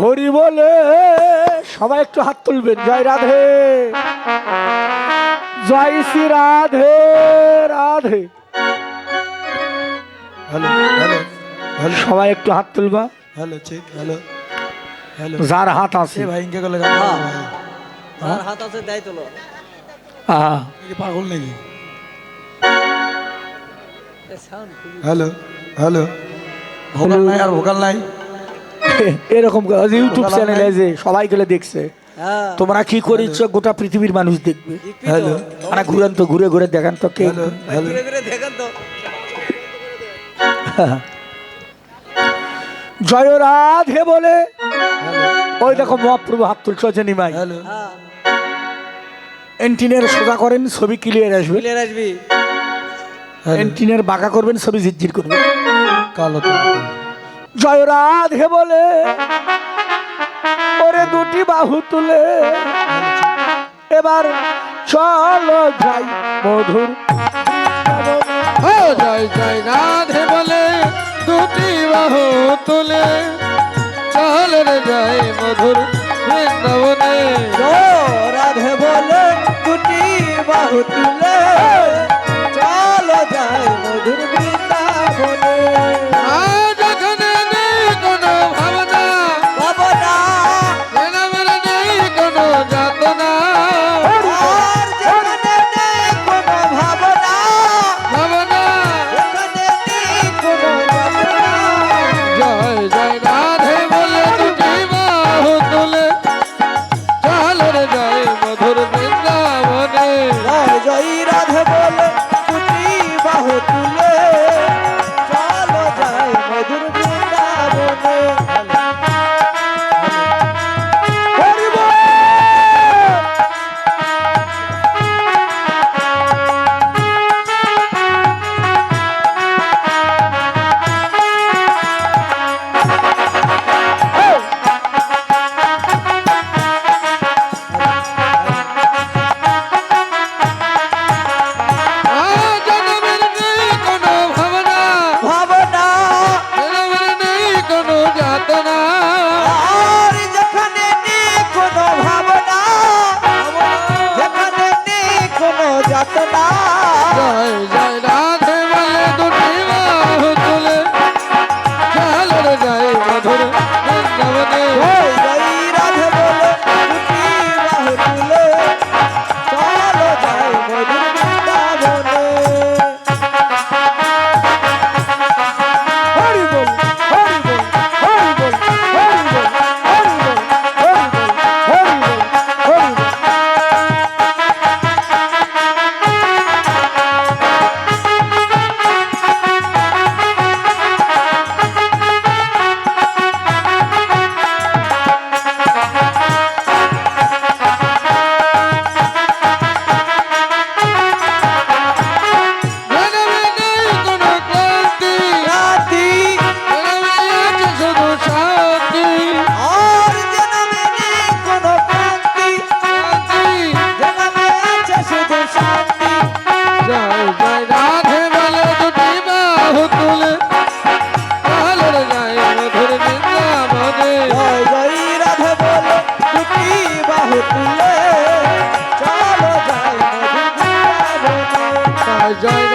হরি বলে সবাই একটু হাত তুলবেন। জয় রাধে। জয় Shri Radhe Radhe. Hello hello hello. সবাই একটু হাত তুলবা। Hello check hello hello. যার হাত আছে। ভাই ইনকে গান হ্যাঁ। ভাই তার হাত আছে দায় তোলো কি পাগল নাকি? Hello hello. ভোকাল নাই আর ভোকাল নাই। এরকম ইউটিউব চ্যানেলে যে সবাই গেলে দেখছে হ্যাঁ। তোমরা কি করেছ? গোটা পৃথিবীর মানুষ দেখবে। হ্যালো। মানে ঘুরেন তো ঘুরে ঘুরে দেখান তো কে। হ্যালো জয় রাধে বলে। ওই দেখো মহাপ্রভু হাত তুলছে হচ্ছে নিমাই হ্যাঁ। এন্টিনের সোজা করেন ছবি ক্লিয়ার আসবে। ক্লিয়ার আসবি। এন্টিনের বাঁকা করবেন ছবি ঝিরঝির করবে কালো তো জয় রাধে বলে ওরে দুটি বাহু তুলে এবার চলো যাই মধুর জয় জয় রাধে বলে দুটি বাহু তুলে চল রে জয় মধুর বৃন্দাবনে। রাধে বলে দুটি বাহু তুলে বাহু জয় hotel, chalo jai, jai